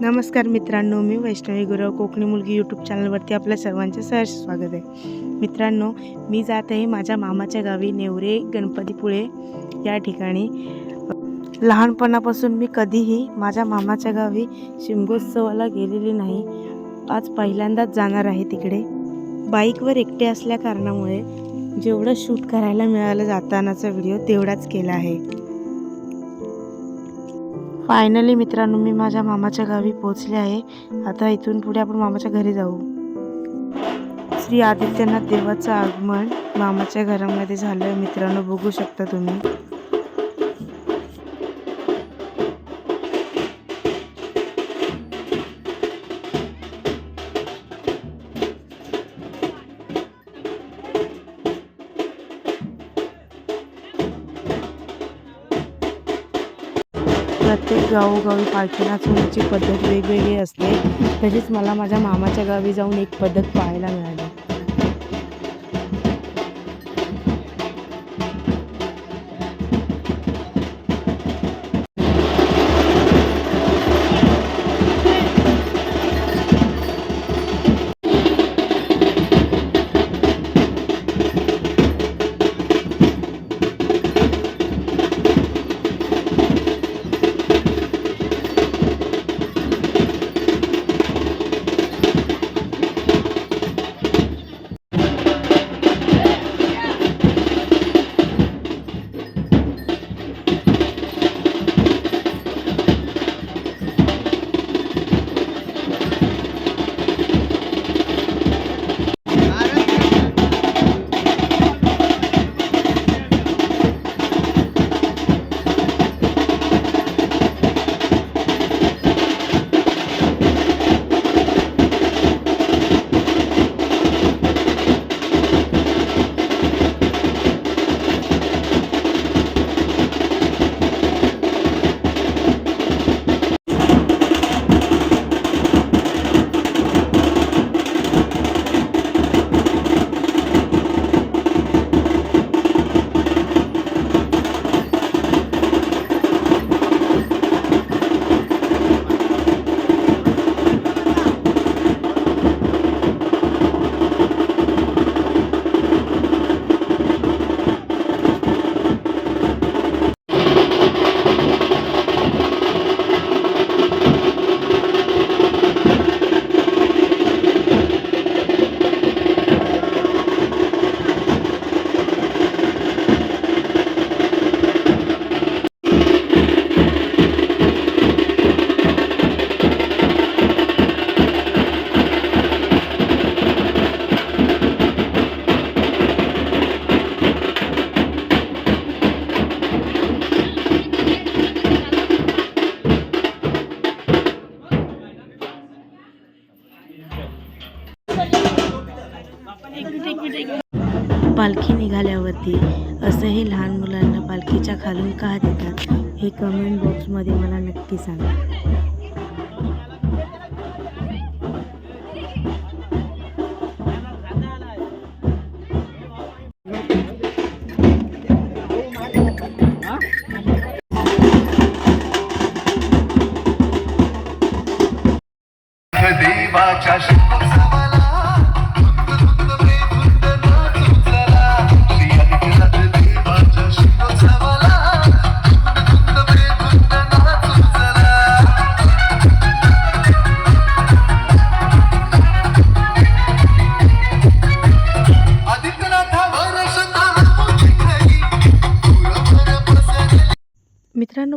नमस्कार मित्रांनो मी वैष्णवी गुरव कोकणी मुलगी यूट्यूब चॅनलवरती आपल्या सर्वांचे सहर्ष स्वागत आहे. मित्रांनो मी जात आहे माझ्या मामाच्या गावी नेवरे गणपतीपुळे या ठिकाणी. लहानपणापासून मी कधीही माझ्या मामाच्या गावी शिमगोत्सवाला गेलेली नाही. आज पहिल्यांदाच जाणार आहे तिकडे. बाईकवर एकटे असल्या कारणामुळे जेवढं शूट करायला मिळालं जातानाचा व्हिडिओ तेवढाच केला आहे. फायनली मित्रांनो मी माझ्या मामाच्या गावी पोहोचले आहे. आता इथून पुढे आपण मामाच्या घरी जाऊ. श्री आदित्यनाथ देवाचं आगमन मामाच्या घरामध्ये झालं मित्रांनो बघू शकता तुम्ही. गावोगावी पालखी होण्याची पद्धत वेगवेगळी असते. तशीच मला माझ्या मामाच्या गावी जाऊन एक पद्धत पाहायला मिळाली. पालखीच्या खालून का देतात हे कमेंट बॉक्समध्ये मला नक्की सांगा. देवाच्या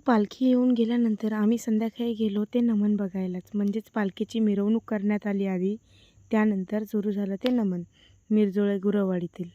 पालखी येऊन गेल्यानंतर आम्ही संध्याकाळी गेलो ते नमन बघायलाच. म्हणजेच पालखीची मिरवणूक करण्यात आली आधी त्यानंतर सुरू झालं ते नमन. मिरजोळे गुरवाडीतील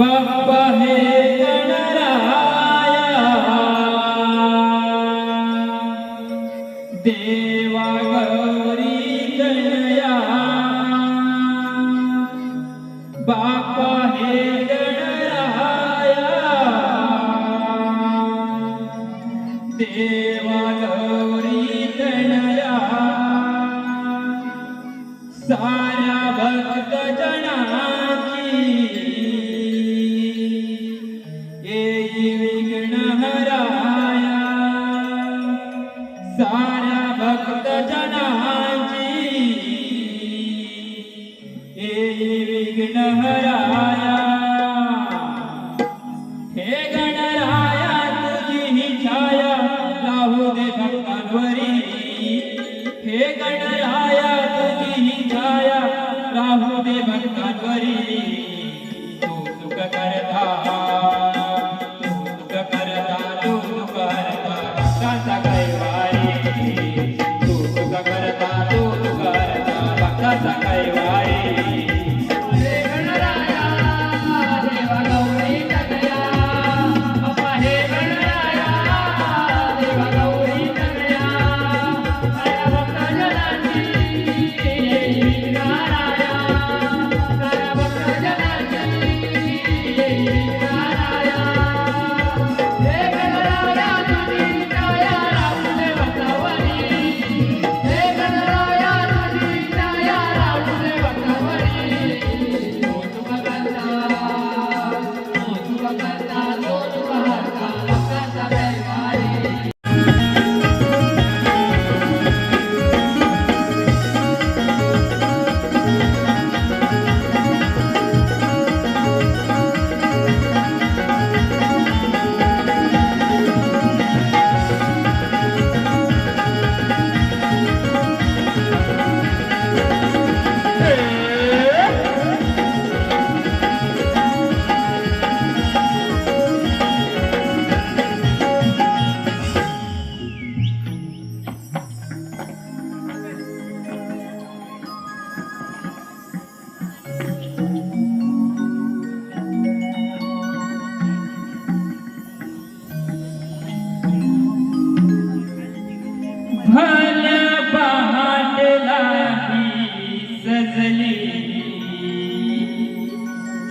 बाप्पा हे गणराया देवा गौरी गणया बाप्पा हे गणराया देवा गौरी गणया साऱ्या भक्त जनाची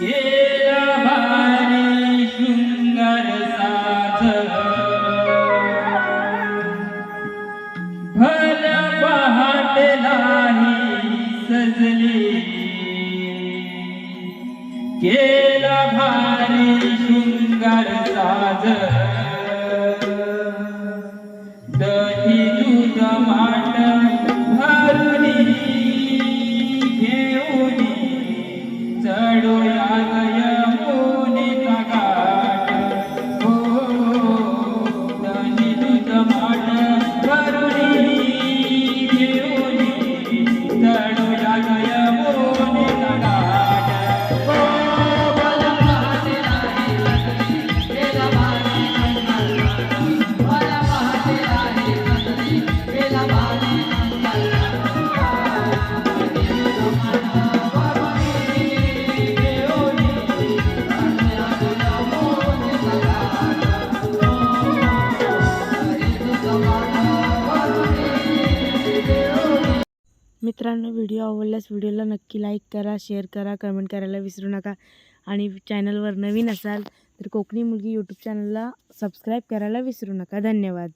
केला भारी शृंगार साज सजली। भारी शृंगार दही दूध माट নাই मित्रांनो व्हिडिओ आवडल्यास व्हिडिओला नक्की लाईक करा शेअर करा कमेंट करायला विसरू नका. आणि चॅनलवर नवीन असाल तर कोकणी मुलगी यूट्यूब चॅनलला सबस्क्राईब करायला विसरू नका. धन्यवाद.